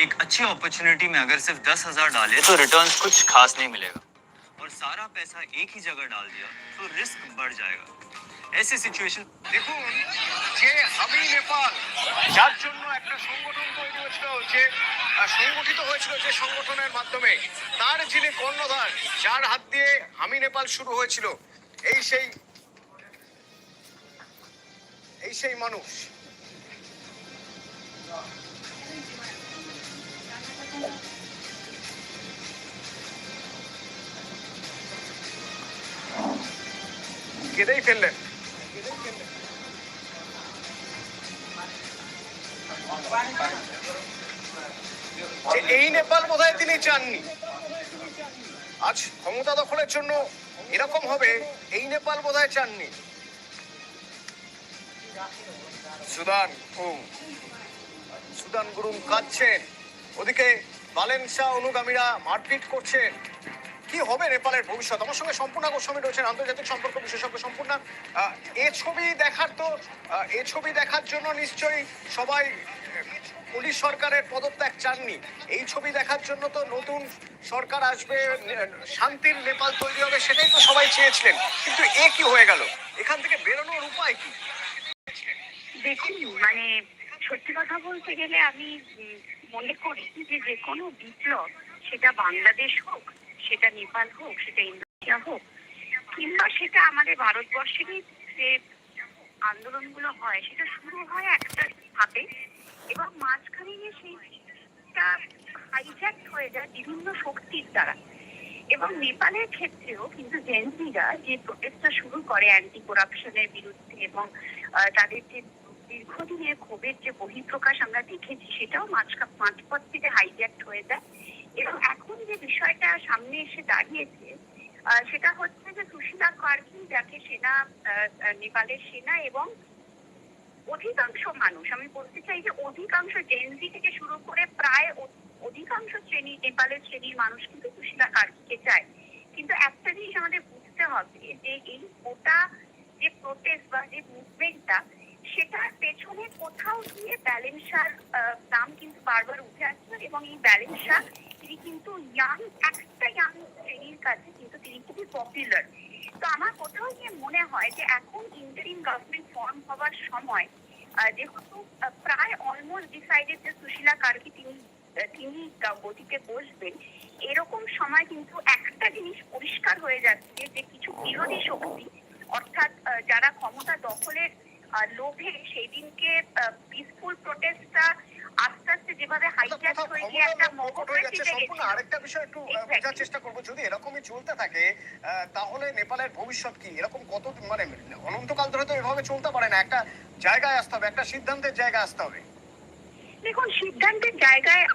एक अच्छी अपॉर्चुनिटी में अगर सिर्फ दस हजार डाले तो रिटर्न कुछ खास नहीं मिलेगा और सारा पैसा एक ही जगह डाल दिया तो रिस्क बढ़ जाएगा ऐसी सिचुएशन দেখুন যে আমি নেপাল যার জন্য একটা সংগঠন তৈরি হয়েছিল যে আহ, সংগঠিত হয়েছিল যে সংগঠনের মাধ্যমে তার যিনি কর্ণধার যার হাত দিয়ে আমি নেপাল শুরু হয়েছিল এই সেই এই সেই মানুষ কেঁদেই ফেললেন এই নেপাল বোধহয় তিনি চাননি। আজ ক্ষমতা দখলের জন্য এরকম হবে, এই নেপাল বোধহয় চাননি। সুদান গুরুং সুদান গুরুং কাঁদছেন। ওদিকে বালেনসা অনুগামীরা মারপিট করছেন কি হবে নেপালের ভবিষ্যৎ? আমার সঙ্গে সম্পূর্ণ গোস্বামী রয়েছেন, আন্তর্জাতিক সম্পর্ক বিশেষজ্ঞ সম্পূর্ণ। এ ছবি দেখার তো এ ছবি দেখার জন্য নিশ্চয়ই সবাই, পুলিশ সরকারের পদত্যাগ চাননি। এই ছবি দেখার জন্য তো নতুন সরকার আসবে, শান্তির নেপাল তৈরি হবে, সেটাই তো সবাই চেয়েছিলেন। কিন্তু এ কি হয়ে গেল? এখান থেকে বেরোনোর উপায় কি? দেখুন মানে সত্যি কথা বলতে গেলে আমি মনে করি যে যে কোনো বিপ্লব, সেটা বাংলাদেশ হোক, সেটা নেপাল হোক, সেটা ইন্দোনেশিয়া হোক, কিংবা সেটা আমাদের ভারতবর্ষেরই যে আন্দোলনগুলো হয়, সেটা শুরু হয় একটা ভাবে এবং মাঝখানে গিয়ে সেইটা হাইজ্যাক হয়ে যায় বিভিন্ন শক্তির দ্বারা। এবং নেপালের ক্ষেত্রেও কিন্তু জেনজিরা যে প্রোটেস্টটা শুরু করে অ্যান্টি করাপশনের বিরুদ্ধে এবং তাদের যে দীর্ঘদিনের ক্ষোভের যে বহিঃপ্রকাশ আমরা দেখেছি, সেটাও মাঝপথ থেকে হাইজ্যাক্ট হয়ে যায়। এবং এখন যে বিষয়টা সামনে এসে দাঁড়িয়েছে সেটা হচ্ছে যে সুশীলা কার্কি যাকে সেনা নেপালের সেনা এবং অধিকাংশ মানুষ, আমি বলতে চাই যে অধিকাংশ জেনজি থেকে শুরু করে প্রায় অধিকাংশ শ্রেণি, নেপালের শ্রেণির মানুষ কিন্তু সুশীলা কার্কিকে চায়। কিন্তু একটা জিনিস আমাদের বুঝতে হবে যে এই গোটা যে প্রোটেস্ট বা যে মুভমেন্টটা সেটার পেছনে কোথাও গিয়ে ব্যালেন্সার নাম কিন্তু বারবার উঠে আসছে এবং এই ব্যালেন্সা তিনি কিন্তু ইয়াং একটা ইয়াং শ্রেণির কাছে কিন্তু তিনি খুবই পপুলার তো আমার কোথাও গিয়ে মনে হয় যে এখন ইন্টারিম গভর্নমেন্ট ফর্ম হওয়ার সময় যেহেতু প্রায় অলমোস্ট ডিসাইডেড যে সুশীলা কার্কি তিনি তিনি গতিতে বসবেন, এরকম সময় কিন্তু একটা জিনিস পরিষ্কার হয়ে যাচ্ছে যে কিছু বিরোধী শক্তি, অর্থাৎ যারা ক্ষমতা দখলের লোভে সেই দিনকে পিসফুল প্রোটেস্টটা আস্তে আস্তে যেভাবে হাইজ্যাক হয়ে গিয়ে একটা হয়ে সম্পূর্ণ আরেকটা বিষয় একটু বোঝার চেষ্টা করব যদি এরকমই চলতে থাকে তাহলে নেপালের ভবিষ্যৎ কি? এরকম কত মানে অনন্তকাল ধরে তো এভাবে চলতে পারে না একটা জায়গায় আসতে হবে একটা সিদ্ধান্তের জায়গায় আসতে হবে। দেখুন সিদ্ধান্তের জায়গায়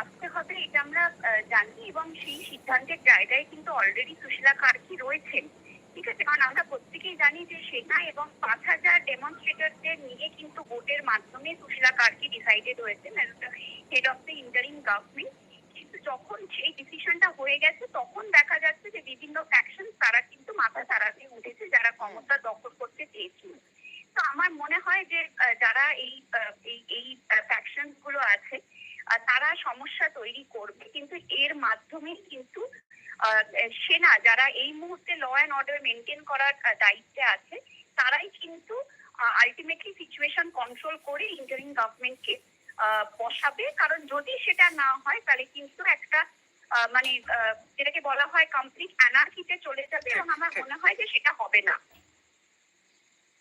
আসতে হবে এটা আমরা জানি এবং সেই সিদ্ধান্তের জায়গায় কিন্তু অলরেডি সুশীলা কার্কি রয়েছেন। ঠিক আছে, কারণ আমরা প্রত্যেকেই জানি যে সেনা এবং পাঁচ হাজার ডেমনস্ট্রেটরদের নিয়ে কিন্তু ভোটের মাধ্যমে সুশীলা কার্কি ডিসাইডেড হয়েছেন head of the interim government কিন্তু যখন সেই ডিসিশনটা হয়ে গেছে, তখন দেখা যাচ্ছে যে বিভিন্ন ফ্যাকশন তারা কিন্তু মাথা তারাতে উঠেছে, যারা ক্ষমতা দখল করতে চেয়েছিল। তো আমার মনে হয় যে যারা এই এই ফ্যাকশনগুলো আছে তারা সমস্যা তৈরি করবে, কিন্তু এর মাধ্যমে কিন্তু সেনা যারা এই মুহূর্তে ল অ্যান্ড অর্ডার মেনটেন করার দায়িত্বে আছে তারাই কিন্তু আলটিমেটলি সিচুয়েশন কন্ট্রোল করে ইন্টারিম গভর্নমেন্টকে বসাবে। কারণ যদি সেটা না হয় তাহলে কিন্তু একটা মানে যেটাকে বলা হয় কমপ্লিট অ্যানার্কিতে চলে যাবে। এবং আমার মনে হয় যে সেটা হবে না।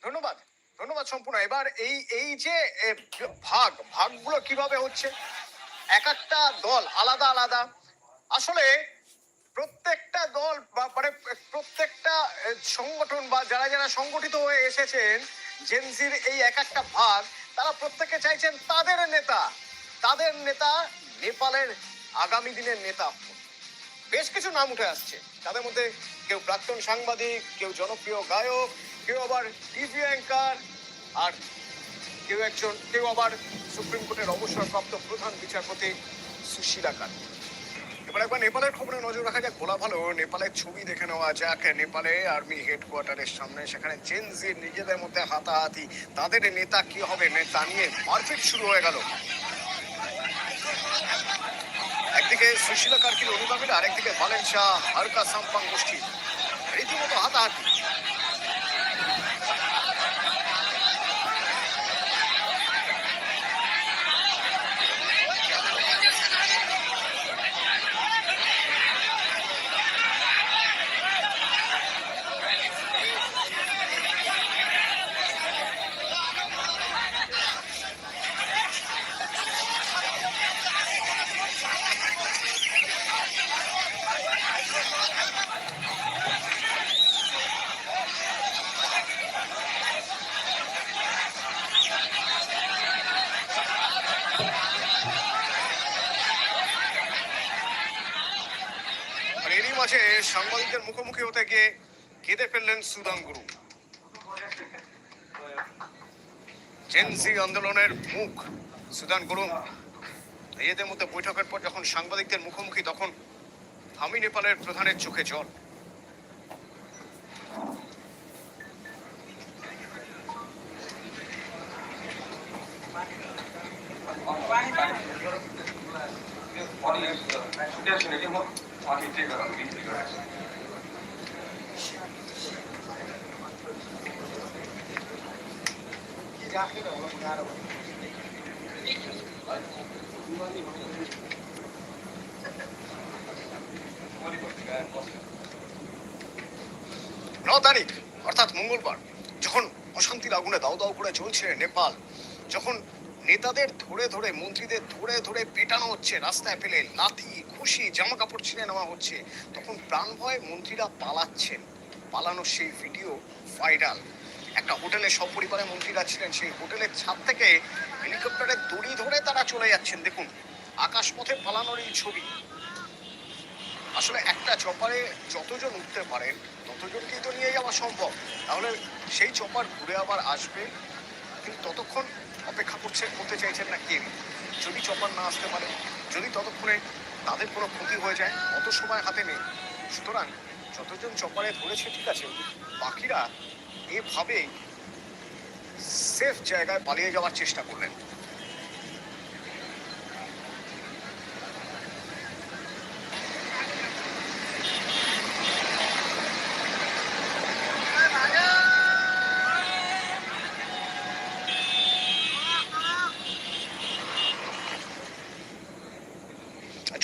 ধন্যবাদ ধন্যবাদ সম্পূর্ণ। এবার এই এই যে ভাগ ভাগগুলো কীভাবে হচ্ছে? এক একটা দল আলাদা আলাদা। আসলে প্রত্যেকটা দল বা মানে প্রত্যেকটা সংগঠন বা যারা যারা সংগঠিত হয়ে এসেছেন জেনজির এই এক একটা ভাগ, তারা প্রত্যেকে চাইছেন তাদের নেতা। তাদের নেতা নেপালের আগামী দিনের নেতা। বেশ কিছু নাম উঠে আসছে। তাদের মধ্যে কেউ প্রাক্তন সাংবাদিক, কেউ জনপ্রিয় গায়ক, কেউ আবার টিভি অ্যাঙ্কার, আর কেউ একজন, কেউ আবার সুপ্রিম কোর্টের অবসরপ্রাপ্ত প্রধান বিচারপতি সুশীলা কান্তি। এবার একবার নেপালের খবরে নজর রাখা যাক, বলা ভালো, নেপালের ছবি দেখে নেওয়া যাক। নেপালে আর্মি হেডকোয়ার্টারের সামনে, সেখানে জেনজির নিজেদের মধ্যে হাতাহাতি। তাদের নেতা কি হবে নে- তা নিয়ে মারপিট শুরু হয়ে গেল। একদিকে সুশীলা কার্কির অনুগামীরা, আরেকদিকে ভালেন্সা হারকা সাম্পাং গোষ্ঠী। রীতিমতো হাতাহাতি। সাংবাদিকদের মুখোমুখি হতে গিয়ে কেঁদে ফেললেন সুদান গুরু। জেনসি আন্দোলনের মুখ সুদান গুরু। এদের মধ্যে বৈঠকের পর যখন সাংবাদিকদের মুখোমুখি, তখন আমি নেপালের প্রধানের চোখে জল। ন তারিখ, অর্থাৎ মঙ্গলবার, যখন অশান্তির আগুনে দাও দাও করে চলছে নেপাল, যখন নেতাদের ধরে ধরে, মন্ত্রীদের ধরে ধরে পেটানো হচ্ছে, রাস্তায় ফেলে লাথি, খুশি জামা কাপড় ছিঁড়ে নেওয়া হচ্ছে, তখন প্রাণ ভয় মন্ত্রীরা পালাচ্ছেন। পালানোর সেই ভিডিও ভাইরাল একটা হোটেলে সপরিবারে মন্ত্রীরা ছিলেন, সেই হোটেলের ছাদ থেকে হেলিকপ্টারে দড়ি ধরে তারা চলে যাচ্ছেন। দেখুন, আকাশপথে পালানোর এই ছবি। আসলে একটা চপারে যতজন উঠতে পারেন, ততজনকেই তো নিয়ে যাওয়া সম্ভব। তাহলে সেই চপার ঘুরে আবার আসবে, কিন্তু ততক্ষণ অপেক্ষা করছে করতে চাইছেন না কে? যদি চপার না আসতে পারে, যদি ততক্ষণে তাদের কোনো ক্ষতি হয়ে যায়, অত সময় হাতে নেই। সুতরাং যতজন চপারে ধরেছে, ঠিক আছে, বাকিরা এভাবে সেফ জায়গায় পালিয়ে যাওয়ার চেষ্টা করলেন।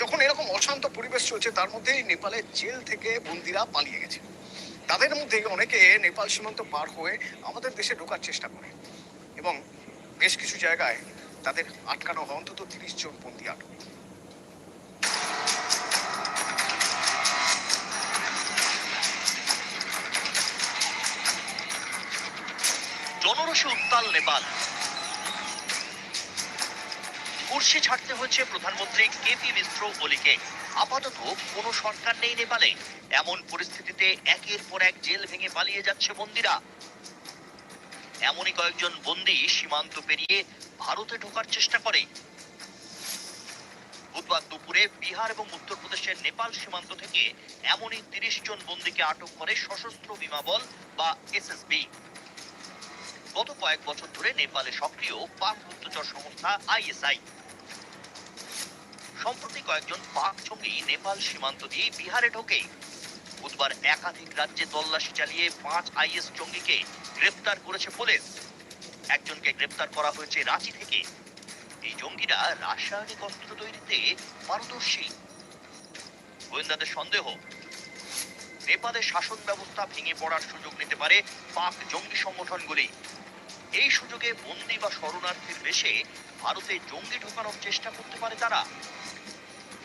যখন এরকম অশান্ত পরিবেশ চলছে, তার মধ্যেই নেপালের জেল থেকে বন্দিরা পালিয়ে গেছে। তাদের মধ্যে অনেকে নেপাল সীমান্ত পার হয়ে আমাদের দেশে ঢোকার চেষ্টা করে। এবং বেশ কিছু জায়গায় তাদের আটকানো হয়, অন্তত তিরিশ জন বন্দি আটক। জনরসে উত্তাল নেপাল। কুর্সি ছাড়তে হয়েছে প্রধানমন্ত্রী কেপি মিশ্র ওলিকে আপাতত কোনো সরকার নেই নেপালে। এমন পরিস্থিতিতে একের পর এক জেল ভেঙে পালিয়ে যাচ্ছে বন্দিরা। এমনই কয়েকজন বন্দি সীমান্ত পেরিয়ে ভারতে ঢোকার চেষ্টা করে। বুধবার দুপুরে বিহার এবং উত্তরপ্রদেশের নেপাল সীমান্ত থেকে এমনই তিরিশ জন বন্দীকে আটক করে সশস্ত্র বিমাবল বা এসএসবি। গত কয়েক বছর ধরে নেপালে সক্রিয় পাক গুপ্তচর সংস্থা আইএসআই। সম্প্রতি কয়েকজন পাক জঙ্গি নেপাল সীমান্ত দিয়ে বিহারে ঢোকে। বুধবার একাধিক রাজ্যে তল্লাশি চালিয়ে পাঁচ আইএস জঙ্গিকে গ্রেপ্তার করেছে পুলিশ। একজনকে গ্রেপ্তার করা হয়েছে রাঁচি থেকে। এই জঙ্গিরা রাসায়নিক অস্ত্র তৈরিতে পারদর্শী। গোয়েন্দাদের সন্দেহ নেপালের শাসন ব্যবস্থা ভেঙে পড়ার সুযোগ নিতে পারে পাক জঙ্গি সংগঠনগুলি। এই সুযোগে বন্দি বা শরণার্থীর বেশে ভারতে জঙ্গি ঢোকানোর চেষ্টা করতে পারে তারা।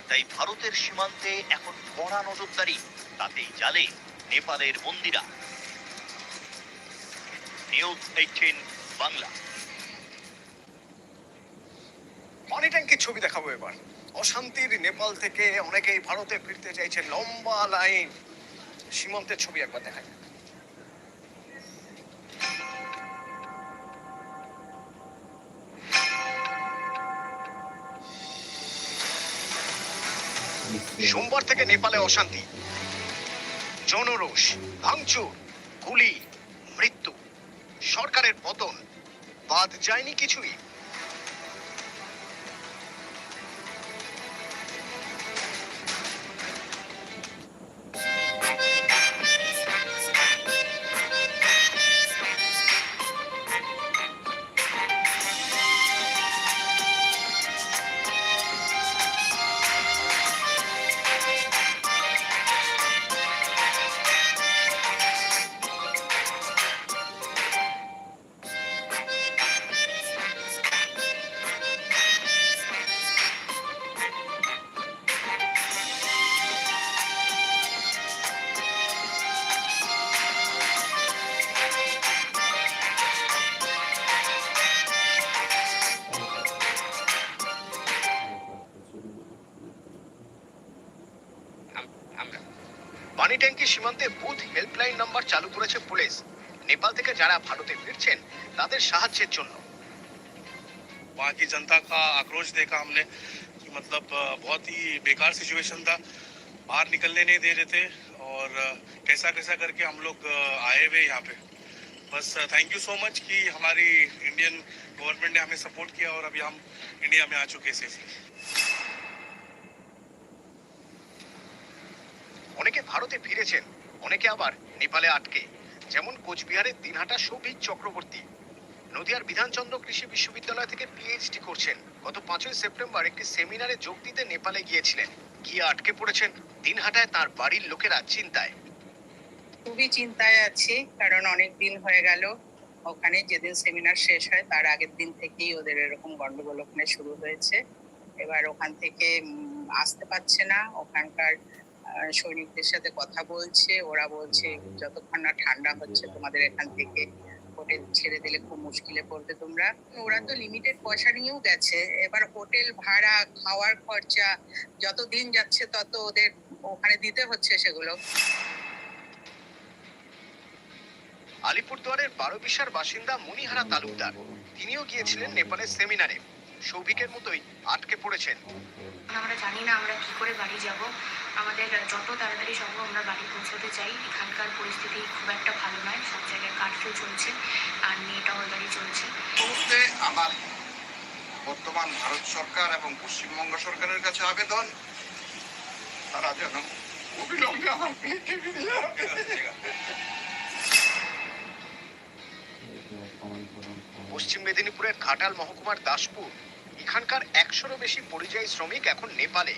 তাই ভারতের সীমান্তে এখন কড়া নজরদারি, তাতেই জালে নেপালের বন্দিরা। News eighteen Bangla. পানি ট্যাঙ্কির ছবি দেখাবো এবার। অশান্তির নেপাল থেকে অনেকেই ভারতে ফিরতে চাইছে লম্বা লাইন। সীমান্তের ছবি একবার দেখা। সোমবার থেকে নেপালে অশান্তি। জনরোষ ভাঙচুর গুলি মৃত্যু। সরকারের পতন। বাদ যায়নি কিছুই। করেছে পুলিশ নেপাল থেকে যারা ভারতে ফিরছেন তাদের সাহায্যের জন্য वहाँ की जनता का आक्रोश देखा हमने कि मतलब अ, बहुत ही बेकार सिचुएशन था बाहर निकलने नहीं दे रहे थे और अ, कैसा कैसा करके हम लोग अ, आए हुए यहाँ पे बस थैंक यू सो मच कि हमारी इंडियन गवर्नमेंट ने हमें सपोर्ट किया और अभी हम इंडिया में आ चुके हैं सेफली অনেকে ভারতে ফিরেছেন অনেকে আবার নেপালে আটকে যেমন কোচবিহারের দিনহাটা সৌভিক চক্রবর্তী। নদিয়ার বিধানচন্দ্র কৃষি বিশ্ববিদ্যালয় থেকে পিএইচডি করছেন। গত পাঁচই সেপ্টেম্বর একটি সেমিনারে যোগ দিতে নেপালে গিয়েছিলেন। গিয়ে আটকে পড়েছেন? দিনহাটায় তার বাড়ির লোকেরা চিন্তায়। খুবই চিন্তায় আছি, কারণ অনেক দিন হয়ে গেল। ওখানে যেদিন সেমিনার শেষ হয়, তার আগের দিন থেকেই ওদের এরকম গন্ডগোল ওখানে শুরু হয়েছে। এবার ওখান থেকে আসতে পারছে না। ওখানকার সৈনিকদের সাথে কথা বলছে। ওরা বলছে, যতক্ষণ না ঠান্ডা হচ্ছে, তোমাদের এখান থেকে হোটেল ছেড়ে দিলে খুব মুশকিলে পড়বে তোমরা। ওরা তো লিমিটেড পয়সা নিয়েও গেছে। এবার হোটেল ভাড়া, খাওয়ার খরচা, যত দিন যাচ্ছে তত ওদের ওখানে দিতে হচ্ছে সেগুলো। আলিপুরদুয়ারের বারোবিশার বাসিন্দা মণিহারা তালুকদার। তিনিও গিয়েছিলেন নেপালের সেমিনারে। সৌভিকের মতোই আটকে পড়েছেন। আমরা জানি না আমরা কি করে বাড়ি যাব। আমাদের যত তাড়াতাড়ি সম্ভব আমরা বাড়ি পৌঁছতে চাই। এখানকার পরিস্থিতি খুব একটা ভালো নয় সব জায়গায় কারফিউ চলছে আর নেট অলরেডি চলছে। মুহূর্তে আমার বর্তমান ভারত সরকার এবং পশ্চিমবঙ্গ সরকারের কাছে আবেদন তারা যেন অবিলম্বে আমার মেয়েকে ফিরিয়ে পশ্চিম মেদিনীপুরের ঘাটাল মহকুমার দাসপুর এখানকার একশোরও বেশি পরিযায়ী শ্রমিক এখন নেপালে।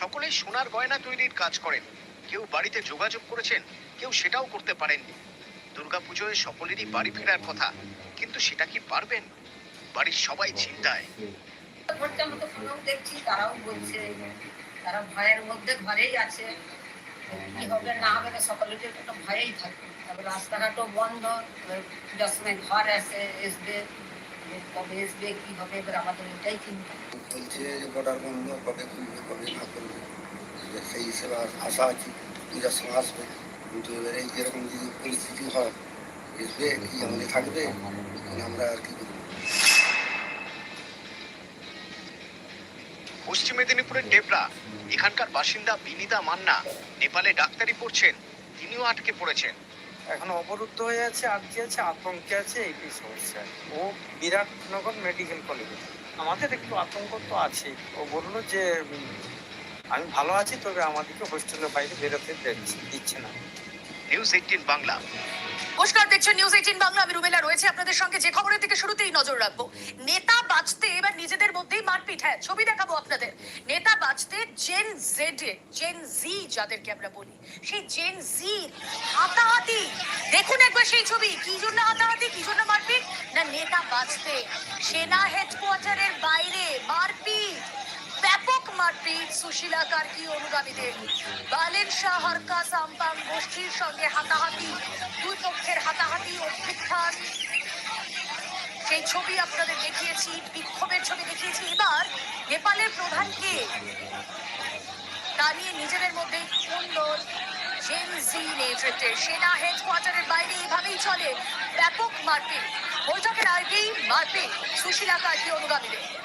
সকলেই সোনার গয়না তৈরির কাজ করেন। কেউ বাড়িতে যোগাযোগ করেছেন, কেউ সেটাও করতে পারেননি। দুর্গাপুজোয় সকলেরই বাড়ি ফেরার কথা, কিন্তু সেটা কি পারবেন? বাড়ির সবাই চিন্তায়। দেখছি আছে। রাস্তাঘাটও বন্ধ ঘর আসবে এবার কবে আসবে কি হবে এবার আমাদের এটাই চিন্তা। বলছে যে বর্ডার বন্ধ কবে খুলবে কবে না করবে সেই হিসেবে আশা আছি পূজার সময় আসবে। কিন্তু এবারে যেরকম যদি পরিস্থিতি হয় আসবে কি আমাদের থাকবে? আমরা আর কি করব? পশ্চিম মেদিনীপুরের ডেবরা এখানকার বাসিন্দা বিনিতা মান্না নেপালে ডাক্তারি পড়ছেন তিনিও আটকে পড়েছেন। এখন অবরুদ্ধ হয়ে আছে আর আটকে আছে, আতঙ্কে আছে এইটাই সমস্যা ও বিরাটনগর মেডিকেল কলেজে। আমাদের একটু আতঙ্ক তো আছে ও বলল যে আমি ভালো আছি, তবে আমাদেরকে হোস্টেলের বাইরে বেরোতে দিচ্ছে না। News eighteen Bangla. নমস্কার দেখছেন নিউজ এইটিন বাংলা। আমি রুমেলা রয়েছে আপনাদের সঙ্গে। যে খবরের দিকে শুরুতেই নজর রাখব। নেতা বাঁচতে এবার নিজেদের মধ্যেই মারপিট। হ্যাঁ ছবি দেখাবো আপনাদের। নেতা বাঁচতে জেন জেড জেন জি যাদেরকে আমরা বলি, সেই জেন জি হাতাহাতি। দেখুন একবার সেই ছবি। কি জন্য হাতাহাতি? কি জন্য মারপিট? না, নেতা বাঁচতে। সেনা হেডকোয়ার্টারের বাইরে মারপিট। ব্যাপক মারপিট সুশীলা কার্কি অনুগামীদের। বালেন শাহ হরকা সাম্পাং গোষ্ঠীর সঙ্গে হাতাহাতি, দুই পক্ষের হাতাহাতি অভ্যুত্থান। সেই ছবি আপনাদের দেখিয়েছি, বিক্ষোভের ছবি দেখিয়েছি। এবার নেপালের প্রধানকে তা নিয়ে নিজেদের মধ্যে কুন্দর জেন জি নেতৃত্বে সেনা হেডকোয়ার্টারের বাইরে এভাবেই চলে। ব্যাপক মারপিট। বৈঠকের আগেই মারপিট সুশীলা কার্কি অনুগামীদের।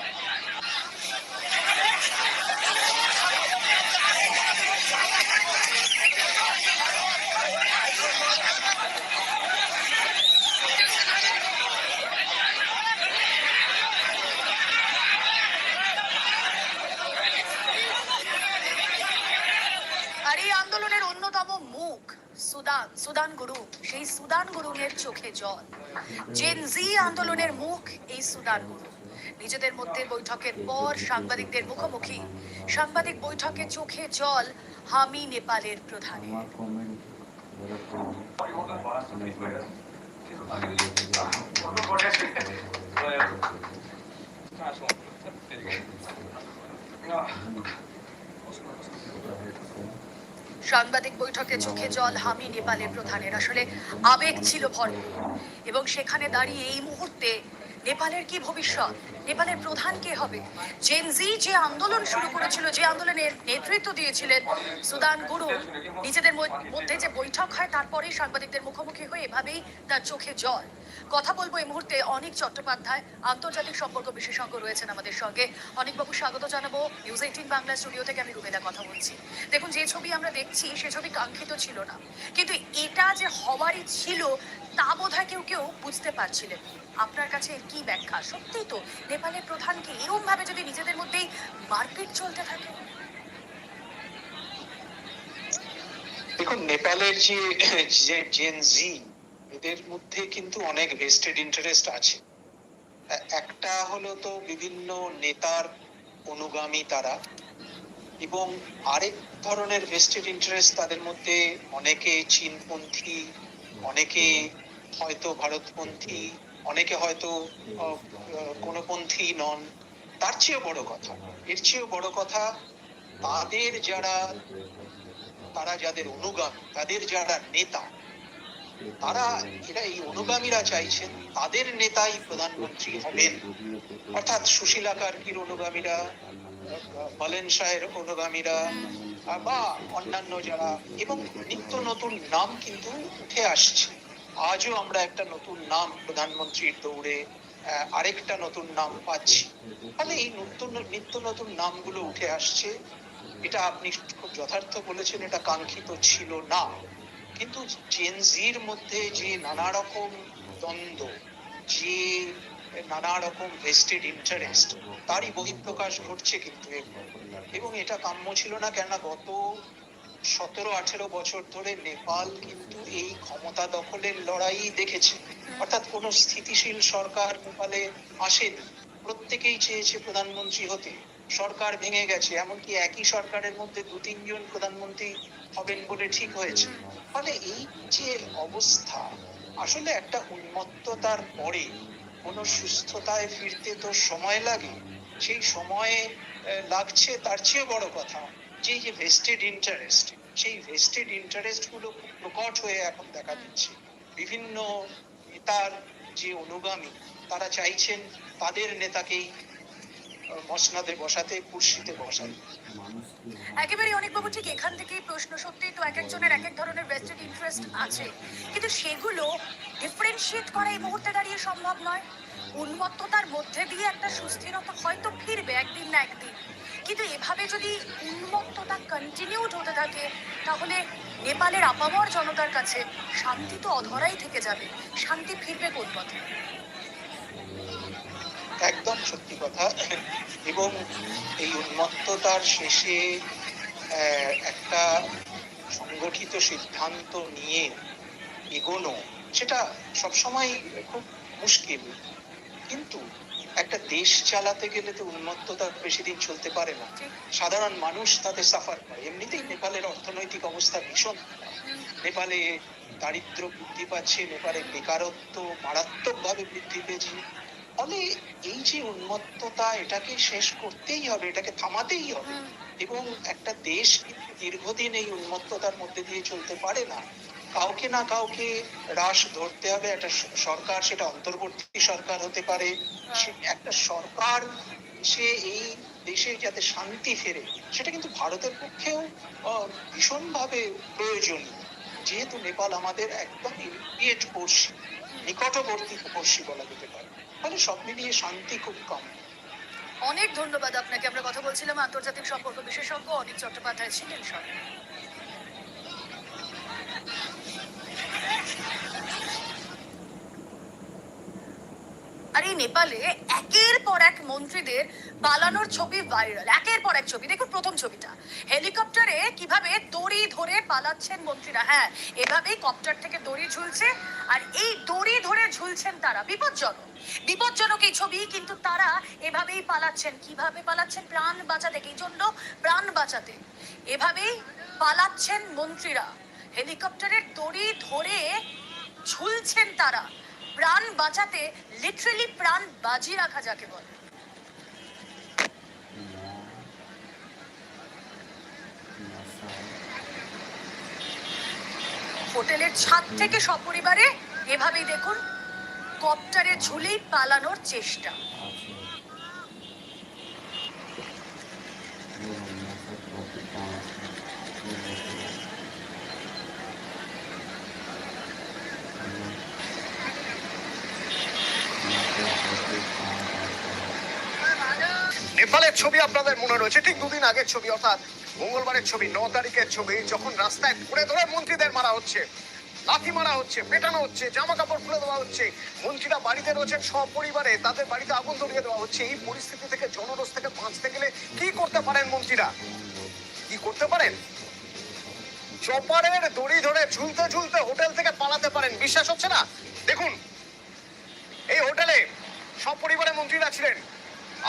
আর এই আন্দোলনের অন্যতম মুখ সুদান সুদান গুরু, সেই সুদান গুরুংয়ের চোখে জল। জেন জি আন্দোলনের মুখ এই সুদান গুরু। নিজেদের মধ্যে বৈঠকের পর সাংবাদিকদের মুখোমুখি। সাংবাদিক বৈঠকে চোখে জল, হামি নেপালের প্রধানে সাংবাদিক বৈঠকে চোখে জল, হামি নেপালের প্রধানের। আসলে আবেগ ছিল ভরপুর। এবং সেখানে দাঁড়িয়ে এই মুহূর্তে নেপালের কি ভবিষ্যৎ? নেপালের প্রধান কে হবে? জেনজি যে আন্দোলন শুরু করেছিল, যে আন্দোলনের নেতৃত্ব দিয়েছিলেন সুদান গুরু, নিজেদের মধ্যে যে বৈঠক হয় তারপরেই সাংবাদিকদের মুখোমুখি হয়ে এভাবেই তার চোখে জল। কথা বলব এই মুহূর্তে অনেক চট্টোপাধ্যায়, আন্তর্জাতিক সম্পর্ক বিশেষজ্ঞ রয়েছেন আমাদের সঙ্গে। অনেক অনেকবাবু, স্বাগত জানাব নিউজ এইটিন বাংলা স্টুডিও থেকে আমি রুবেদা কথা বলছি। দেখুন, যে ছবি আমরা দেখছি, সে ছবি কাঙ্ক্ষিত ছিল না। কিন্তু এটা যে হওয়ারই ছিল, তা বোধহয় কেউ কেউ বুঝতে পারছিলেন আপনার কাছে কি ব্যাখ্যা? সত্যিই তো নেপালের প্রধানকে এরকম ভাবে যদি নিজেদের মধ্যেই মারপিট চলতে থাকে। দেখুন, নেপালের যে যে জেন জি এদের মধ্যে কিন্তু অনেক ভেস্টেড ইন্টারেস্ট আছে। একটা হলো তো বিভিন্ন নেতার অনুগামী তারা এবং আরেক ধরনের ভেস্টেড ইন্টারেস্ট তাদের মধ্যে অনেকে চীনপন্থী, অনেকে হয়তো ভারতপন্থী অনেকে হয়তো কোনো পন্থী নন, তার চেয়েও বড় কথা। এর চেয়েও বড় কথা, তাদের যারা, তারা যাদের অনুগামী, তাদের যারা নেতা, তারা, এরা এই অনুগামীরা চাইছেন তাদের নেতাই প্রধানমন্ত্রী হবেন। অর্থাৎ সুশীলা কার্কির অনুগামীরা, বলেন শাহের অনুগামীরা, বা অন্যান্য যারা, এবং নিত্য নতুন নাম কিন্তু উঠে আসছে। আজও আমরা একটা নতুন নাম প্রধানমন্ত্রীর দৌড়ে আরেকটা নতুন নাম পাচ্ছি। ফলে এই নতুন, নিত্য নতুন নামগুলো উঠে আসছে। এটা আপনি খুব যথার্থ বলেছেন, এটা কাঙ্ক্ষিত ছিল না। কিন্তু জেনজির মধ্যে যে নানা রকম দ্বন্দ্ব, যে নানা রকম ভেস্টেড ইন্টারেস্ট তারই বহিঃপ্রকাশ ঘটছে কিন্তু। এবং এটা কাম্য ছিল না কেননা গত সতেরো, আঠেরো বছর ধরে নেপাল কিন্তু এই ক্ষমতা দখলের লড়াই দেখেছে। অর্থাৎ কোন স্থিতিশীল সরকার নেপালে আসেনি। প্রত্যেকেই চেয়েছে প্রধানমন্ত্রী হতে। সরকার ভেঙে গেছে, এমনকি একই সরকারের মধ্যে দু, তিনজন প্রধানমন্ত্রী হবেন বলে ঠিক হয়েছে। ফলে এই যে অবস্থা, আসলে একটা উন্মত্ততার পরে কোনো সুস্থতায় ফিরতে তো সময় লাগে। সেই সময়ে লাগছে, তার চেয়ে বড় কথা যে যে ভেস্টেড ইন্টারেস্ট সেই ভেস্টেড ইন্টারেস্টগুলো প্রকট হয়ে এখন দেখা দিচ্ছে। বিভিন্ন নেতার যে অনুগামী, তারা চাইছেন তাদের নেতাকেই মসনাদে বসাতে কুর্সিতে বসাতে। একেবারে অনেকবাবু ঠিক এখান থেকেই প্রশ্ন সত্যি, তো এক একজনের এক এক ধরনের ভেস্টেড ইন্টারেস্ট আছে। কিন্তু সেগুলো ডিফারেন্সিয়েট করা এই মুহূর্তে দাঁড়িয়ে সম্ভব নয়। উন্মত্ততার মধ্যে দিয়ে একটা সুস্থিরতা হয়তো ফিরবে একদিন না একদিন। কিন্তু এভাবে যদি উন্মত্ততা কন্টিনিউড হতে থাকে, তাহলে নেপালের আপামর জনতার কাছে শান্তি তো অধরাই থেকে যাবে। শান্তি ফিরবে কোন পথে? একদম সত্যি কথা। এবং এই উন্মত্ততার শেষে একটা সংগঠিত সিদ্ধান্ত নিয়ে এগোনো, সেটা সবসময় খুব মুশকিল। কিন্তু একটা দেশ চালাতে গেলে তো উন্মত্ততা বেশি দিন চলতে পারে না। সাধারণ মানুষ তাতে সাফার করে। এমনিতেই নেপালের অর্থনৈতিক অবস্থা ভীষণ নেপালে দারিদ্র বৃদ্ধি পাচ্ছে নেপালে বেকারত্ব মারাত্মকভাবে বৃদ্ধি পেয়েছে। ফলে এই যে উন্মত্ততা এটাকে শেষ করতেই হবে এটাকে থামাতেই হবে। এবং একটা দেশ দীর্ঘদিন এই উন্মত্ততার মধ্যে দিয়ে চলতে পারে না। কাউকে না কাউকে রাশ ধরতে হবে একটা সরকার সেটা অন্তর্বর্তী সরকার হতে পারে। সে- একটা সরকার সে এই দেশে যাতে শান্তি ফেরে সেটা কিন্তু ভারতের পক্ষেও ভীষণভাবে প্রয়োজনীয়। যেহেতু নেপাল আমাদের একদম ইমিডিয়েট পড়শি নিকটবর্তী পড়শি বলা যেতে পারে। ফলে সব মিলিয়ে শান্তি খুব কম। অনেক ধন্যবাদ আপনাকে। আমরা কথা বলছিলাম আন্তর্জাতিক সম্পর্ক বিশেষজ্ঞ অনিক চট্টোপাধ্যায় ছিলেন সঙ্গে। আর এই নেপালে একের পর এক মন্ত্রীদের পালানোর ছবি ভাইরাল, একের পর এক ছবি। দেখুন প্রথম ছবিটা। হেলিকপ্টারে কীভাবে দড়ি ধরে পালাচ্ছেন মন্ত্রীরা। হ্যাঁ এভাবেই কপ্টার থেকে দড়ি ঝুলছে আর এই দড়ি ধরে ঝুলছেন তারা। বিপজ্জনক। বিপজ্জনক এই ছবি, কিন্তু তারা এভাবেই পালাচ্ছেন। কীভাবে পালাচ্ছেন? প্রাণ বাঁচাতে। এই জন্য? প্রাণ বাঁচাতে। এভাবেই পালাচ্ছেন মন্ত্রীরা। হেলিকপ্টারের দড়ি ধরে ঝুলছেন তারা। প্রাণ বাঁচাতে লিটারেলি প্রাণ বাজি রাখা যাকে বলে। হোটেলের ছাদ থেকে সপরিবারে এভাবেই দেখুন, কপ্টারে ঝুলেই পালানোর চেষ্টা। নেপালের ছবি আপনাদের মনে রয়েছে। ঠিক দুদিন আগের ছবি, অর্থাৎ মঙ্গলবারের ছবি, ন তারিখের ছবি, যখন রাস্তায় ধরে ধরে মন্ত্রীদের মারা হচ্ছে, লাথি মারা হচ্ছে, পেটানো হচ্ছে জামা কাপড় খুলে দেওয়া হচ্ছে, মন্ত্রীরা বাড়িতে রয়েছেন সপরিবারে, তাদের বাড়িতে আগুন ধরিয়ে দেওয়া হচ্ছে। এই পরিস্থিতি থেকে জনরোষ থেকে বাঁচতে গেলে কি করতে পারেন মন্ত্রীরা? কি করতে পারেন? চপারের দড়ি ধরে ঝুলতে ঝুলতে হোটেল থেকে পালাতে পারেন, বিশ্বাস হচ্ছে না? দেখুন, এই হোটেলে সপরিবারে মন্ত্রীরা ছিলেন।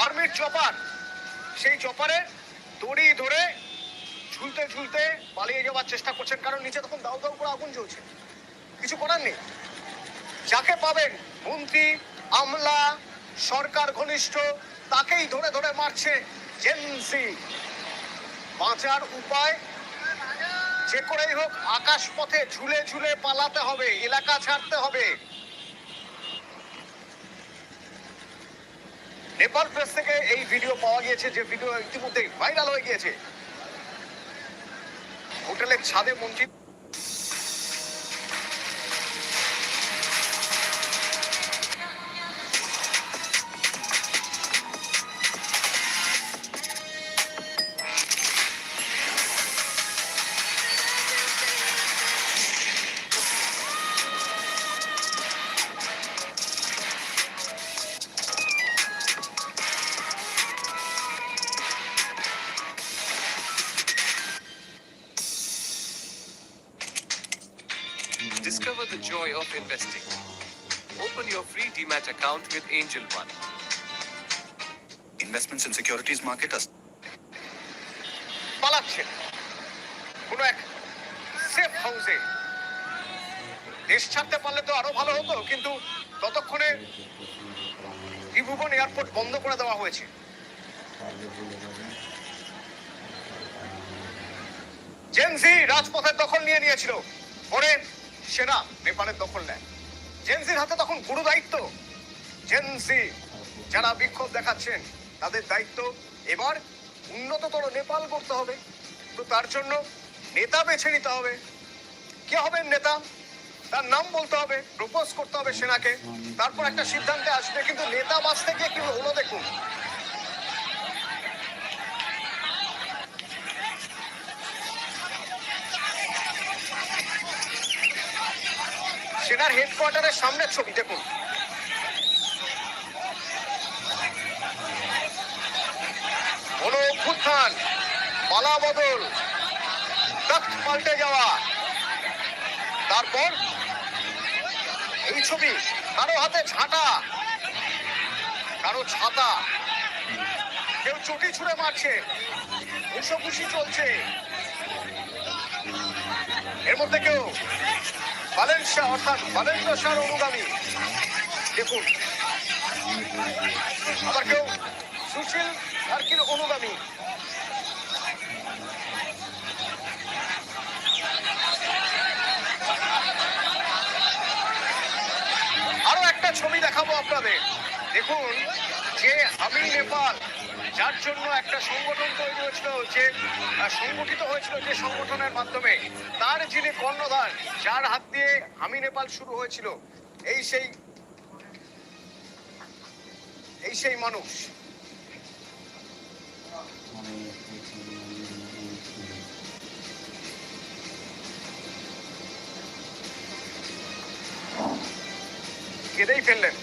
আর্মির চপার। সেই চপারে দড়ি ধরে ঝুলতে ঝুলতে পালিয়ে যাওয়ার চেষ্টা করছেন, কারণ নিচে তখন দাউ দাউ করে আগুন জ্বলছে। কিছু করার নেই। যাকে পাবেন মন্ত্রী, আমলা, সরকার ঘনিষ্ঠ, তাকেই ধরে ধরে মারছে জেনসি বাঁচার উপায় যে করেই হোক আকাশ পথে ঝুলে ঝুলে পালাতে হবে, এলাকা ছাড়তে হবে। নেপাল প্রেস থেকে এই ভিডিও পাওয়া গিয়েছে, যে ভিডিও ইতিমধ্যে ভাইরাল হয়ে গিয়েছে। হোটেলের ছাদে মন্ত্রী free Demat account with Angel One. Investments in securities market পালাচ্ছেন কোন এক সেফ হাউসে দেশ ছাড়তে পারলে তো আরও ভালো হতো কিন্তু ততক্ষণে ত্রিভুবন এয়ারপোর্ট বন্ধ করে দেওয়া হয়েছে। জেনজি রাজপথের দখল নিয়ে নিয়েছিল। পরে সেনা নেপালের দখল নেয়। জেনজির হাতে তখন গুরু দায়িত্ব। জেন্সি যারা বিক্ষোভ দেখাচ্ছেন, তাদের দায়িত্ব এবার উন্নততর নেপাল করতে হবে। তো তার জন্য নেতা বেছে নিতে হবে। কে হবেন নেতা? তার নাম বলতে হবে প্রপোজ করতে হবে সেনাকে। তারপর একটা সিদ্ধান্তে আসবে, কিন্তু নেতা বাঁচতে গিয়ে কি হলো দেখুন। সেনার হেডকোয়ার্টারের সামনের ছবি, দেখুন। কোনো অভ্যুত্থান পালা বদল পাল্টে যাওয়া। তারপর এই ছবি, কারও হাতে ঝাঁটা, কারও ছাতা। কেউ চটি ছুঁড়ে মারছে ঘুষি চলছে। এর মধ্যে কেউ বালেন্সা অর্থাৎ বালেন্সা শাহর অনুগামী। দেখুন। আবার কেউ সুশীল সার্কির অনুগামী। আরও একটা ছবি দেখাবো আপনাদের। দেখুন। যে আমি নেপাল, যার জন্য একটা সংগঠন তৈরি হয়েছিল যে সংগঠিত হয়েছিল যে সংগঠনের মাধ্যমে, তার যিনি কর্ণধার, যার হাত দিয়ে আমি নেপাল শুরু হয়েছিল, এই সেই এই সেই মানুষ। কেঁদেই ফেললেন।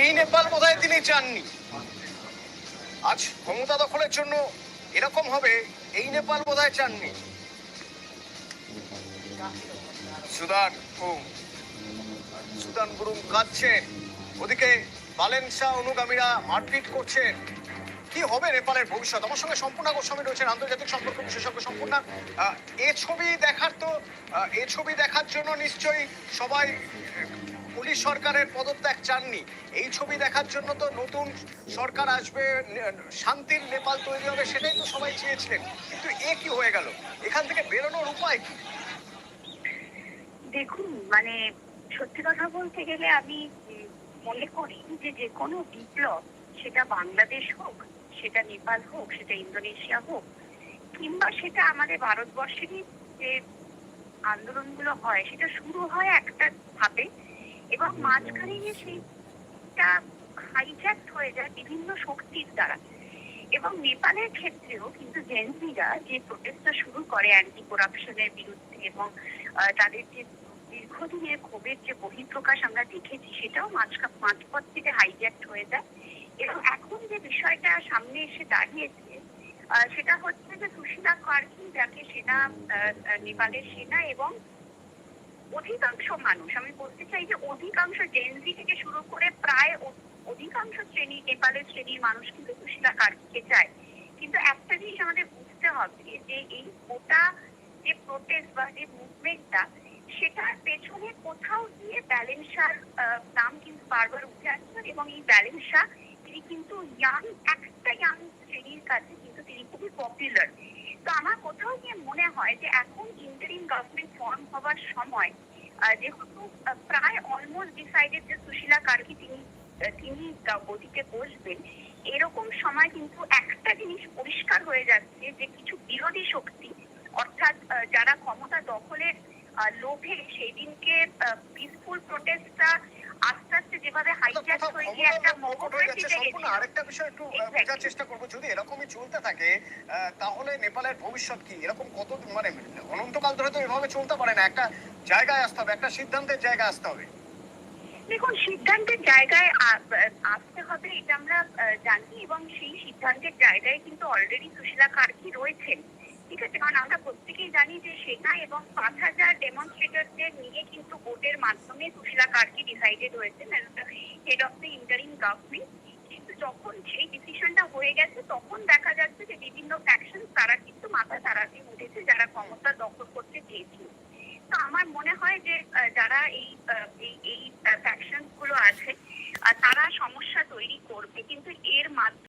এই নেপাল বোধহয় তিনি চাননি? আজ ক্ষমতা দখলের জন্য এরকম হবে, এই নেপাল বোধহয় চাননি? সুদান ও সুদান গুরুং কাঁদছেন। ওদিকে বালেনসা অনুগামীরা মারপিট করছেন। কি হবে নেপালের ভবিষ্যৎ? আমার সঙ্গে সম্পূর্ণ গোস্বামী রয়েছেন আন্তর্জাতিক সম্পর্ক বিশেষজ্ঞ সম্পূর্ণ। এ ছবি দেখার তো এ ছবি দেখার জন্য নিশ্চয়ই সবাই পুলিশ সরকারের পদত্যাগ চাননি। এই ছবি দেখার জন্য তো নতুন সরকার আসবে শান্তির নেপাল তৈরি হবে, সেটাই তো সবাই চেয়েছিলেন। কিন্তু এ কি হয়ে গেল? এখান থেকে বেরোনোর উপায় কি? দেখুন মানে সত্যি কথা বলতে গেলে আমি মনে করি যে যে কোনো বিপ্লব, সেটা বাংলাদেশ হোক সেটা নেপাল হোক সেটা ইন্দোনেশিয়া হোক কিংবা সেটা আমাদের ভারতবর্ষেরই যে আন্দোলনগুলো হয় সেটা শুরু হয় একটা ভাবে এবং মাঝখানে গিয়ে সেইটা হাইজ্যাক হয়ে যায় বিভিন্ন শক্তির দ্বারা। এবং নেপালের ক্ষেত্রেও কিন্তু জেনজিরা যে প্রোটেস্টটা শুরু করে অ্যান্টি করাপশনের বিরুদ্ধে এবং তাদের যে দীর্ঘদিনের ক্ষোভের যে বহিঃপ্রকাশ আমরা দেখেছি সেটাও মাঝপথ থেকে হাইজ্যাক্ট হয়ে যায়। এবং এখন যে বিষয়টা সামনে এসে দাঁড়িয়েছে সেটা হচ্ছে যে সুশীলা কার্কি যাকে সেনা নেপালের সেনা এবং অধিকাংশ মানুষ, আমি বলতে চাই যে অধিকাংশ জেনজি থেকে শুরু করে প্রায় অধিকাংশ শ্রেণি, নেপালের শ্রেণির মানুষ কিন্তু সুশীলা কার্কিকে চায়। কিন্তু একটা জিনিস আমাদের বুঝতে হবে যে এই গোটা যে প্রোটেস্ট বা যে মুভমেন্টটা সেটার পেছনে কোথাও গিয়ে ব্যালেন্সার নাম কিন্তু বারবার উঠে আসছে এবং এই ব্যালেন্সা তিনি কিন্তু ইয়াং একটা ইয়াং শ্রেণির কাছে কিন্তু তিনি খুবই পপুলার তো আমার কোথাও গিয়ে মনে হয় যে এখন ইন্টারিম গভর্নমেন্ট ফর্ম হওয়ার সময় যেহেতু প্রায় অলমোস্ট ডিসাইডেড যে সুশীলা কার্কি তিনি তিনি গদিতে বসবেন, এরকম সময় কিন্তু একটা জিনিস পরিষ্কার হয়ে যাচ্ছে যে কিছু বিরোধী শক্তি, অর্থাৎ যারা ক্ষমতা দখলের লোভে সেই দিনকে পিসফুল প্রোটেস্টটা আস্তে আস্তে যেভাবে হাইজ্যাক হয়ে গিয়ে একটা আরেকটা বিষয় একটু বোঝার চেষ্টা করব যদি এরকমই চলতে থাকে তাহলে নেপালের ভবিষ্যৎ কি? এরকম কত মানে অনন্তকাল ধরে তো এভাবে চলতে পারে না একটা জায়গায় আসতে হবে একটা সিদ্ধান্তের জায়গায় আসতে হবে। দেখুন সিদ্ধান্তের জায়গায় আসতে হবে এটা আমরা জানি এবং সেই সিদ্ধান্তের জায়গায় কিন্তু অলরেডি সুশীলা কার্কি রয়েছেন। ঠিক আছে, কারণ আমরা প্রত্যেকেই জানি যে সেনা এবং পাঁচ হাজার ডেমনস্ট্রেটরদের নিয়ে কিন্তু ভোটের মাধ্যমে সুশীলা কার্কি ডিসাইডেড হয়েছেন head of the interim government কিন্তু যখন সেই ডিসিশনটা হয়ে গেছে, তখন দেখা যাচ্ছে যে বিভিন্ন ফ্যাকশন তারা কিন্তু মাথা তাড়াতে উঠেছে, যারা ক্ষমতা দখল করতে চেয়েছিল। তো আমার মনে হয় যে যারা এই এই ফ্যাকশনগুলো আছে তারা সমস্যা তৈরি করবে। কিন্তু এর মাধ্যমে